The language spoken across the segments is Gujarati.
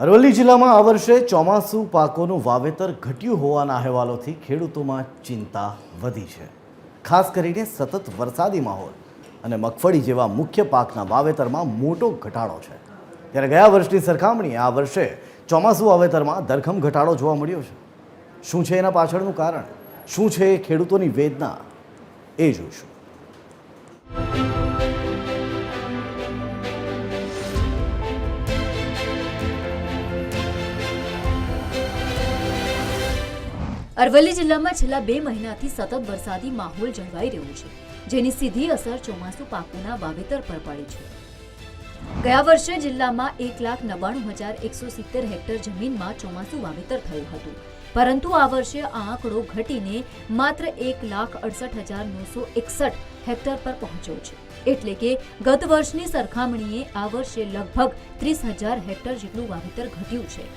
અરવલ્લી જિલ્લામાં આ વર્ષે ચોમાસુ પાકોનું વાવેતર ઘટ્યું હોવાના અહેવાલોથી ખેડૂતોમાં ચિંતા વધી છે. ખાસ કરીને સતત વરસાદી માહોલ અને મગફળી જેવા મુખ્ય પાકના વાવેતરમાં મોટો ઘટાડો છે. ત્યારે ગયા વર્ષની સરખામણીએ આ વર્ષે ચોમાસુ વાવેતરમાં ધરખમ ઘટાડો જોવા મળ્યો છે. શું છે એના પાછળનું કારણ? શું છે ખેડૂતોની વેદના? એ જોઈશું. અરવલ્લી જિલ્લામાં છેલ્લા બે મહિનાથી સતત વરસાદી માહોલ જળવાઈ રહ્યો છે, જેની સીધી અસર ચોમાસુ પાકોના વાવેતર પર પડી છે. ગયા વર્ષે જિલ્લામાં એક લાખ નવ્વાણું હજાર એકસો સિત્તેર હેક્ટર જમીનમાં ચોમાસુ વાવેતર થયું હતું. પરંતુ આ વર્ષે આ આંકડો ઘટીને માત્ર એક લાખ અડસઠ હજાર નવસો એકસઠ હેક્ટર પર પહોંચ્યો છે. એટલે કે ગત વર્ષની સરખામણીએ આ વર્ષે લગભગ ત્રીસ હજાર હેક્ટર જેટલું વાવેતર ઘટ્યું છે.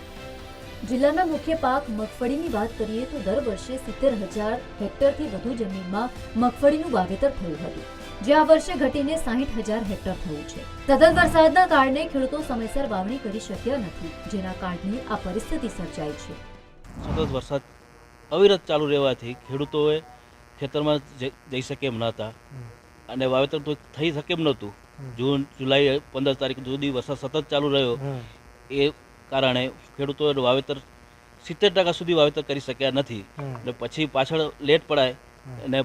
જિલ્લાના મુખ્ય પાક મગફળીની વાત કરીએ તો દર વર્ષે સિત્તેર હજાર હેક્ટરથી વધુ જમીનમાં મગફળીનું વાવેતર થયું હતું જે આ વર્ષે ઘટીને સાહીઠ હજાર હેક્ટર થયું છે. તદ્દન વરસાદના કારણે ખેડૂતો સમયસર વાવણી કરી શક્યા નથી જેના કારણે આ પરિસ્થિતિ સર્જાઈ છે. સતત વરસાદ અવિરત ચાલુ રહેવાથી ખેડૂતોએ ખેતરમાં જઈ જઈ શકે એમ નહોતા અને વાવેતર તો થઈ શકે એમ નહોતું. જૂન જુલાઈ પંદર તારીખ સુધી વરસાદ સતત ચાલુ રહ્યો. એ કારણે ખેડૂતોએ વાવેતર સિત્તેર ટકા સુધી વાવેતર કરી શક્યા નથી. અને પછી પાછળ લેટ પડાય અને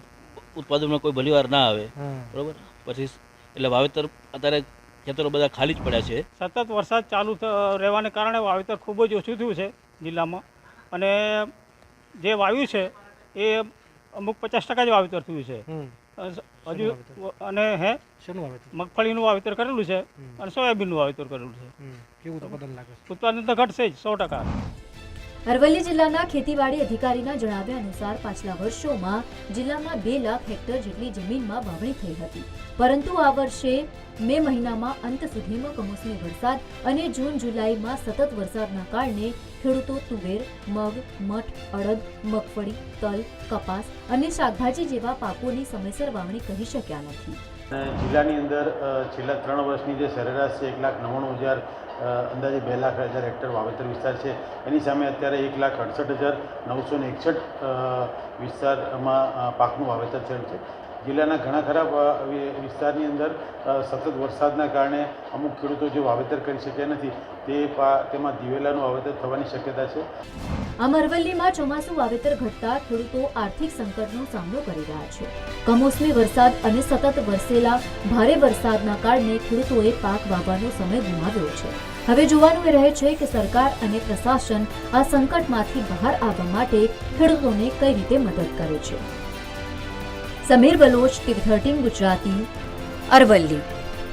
ઉત્પાદનમાં કોઈ ભલીવાર ના આવે. બરોબર? પછી એટલે વાવેતર અત્યારે ખેતરો બધા ખાલી જ પડ્યા છે. સતત વરસાદ ચાલુ રહેવાને કારણે વાવેતર ખૂબ જ ઓછું થયું છે જિલ્લામાં. અને જે વાવ્યું છે એ અમુક પચાસ ટકા જ વાવેતર થયું છે. હજુ અને હે? શેનું વાવેતર? મગફળીનું વાવેતર કરેલું છે અને સોયાબીનનું વાવેતર કરેલું છે. કેવું ઉત્પાદન લાગે ઉત્પાદન તો ઘટશે જ સો ટકા. અરવલ્લી જિલ્લાના ખેતીવાડી અધિકારીના જણાવ્યા અનુસાર, પાછલા વર્ષોમાં જિલ્લામાં બે લાખ હેક્ટર જેટલી જમીનમાં વાવણી થઈ હતી. પરંતુ આ વર્ષે મે મહિનામાં અંત સુધીમાં કમોસમી વરસાદ અને જૂન જુલાઈમાં સતત વરસાદના કારણે ખેડૂતો તુવેર, મગ, મઠ, અડદ, મગફળી, તલ, કપાસ અને શાકભાજી જેવા પાકોની સમયસર વાવણી કરી શક્યા નથી. જિલ્લાની અંદર છેલ્લા ત્રણ વર્ષની જે સરેરાશ છે, એક લાખ નવ્વાણું હજાર અંદાજે બે લાખ હજાર હેક્ટર વાવેતર વિસ્તાર છે. એની સામે અત્યારે એક લાખ અડસઠ હજાર નવસો ને એકસઠ વિસ્તારમાં પાકનું વાવેતર થયું છે. જિલ્લાના ઘણા ખરા વિસ્તારની અંદર સતત વરસાદના કારણે અમુક ખેડૂતો જે વાવેતર કરી શક્યા નથી, તે તેમાં દિવેલાનું વાવેતર થવાની શક્યતા છે. આમ અરવલ્લીમાં ચોમાસું વાવેતર ઘટતા ખેડૂતો આર્થિક સંકટનો સામનો કરી રહ્યા છે. કમોસમી વરસાદ અને સતત વરસેલા ભારે વરસાદના કારણે ખેડૂતોએ પાક વાવવાનો સમય ગુમાવ્યો છે. હવે જોવાનું એ રહે છે કે સરકાર અને પ્રશાસન આ સંકટમાંથી બહાર આવવા માટે ખેડૂતોને કઈ રીતે મદદ કરે છે. Samir Baloch, TV thirteen Gujarati, Aravalli.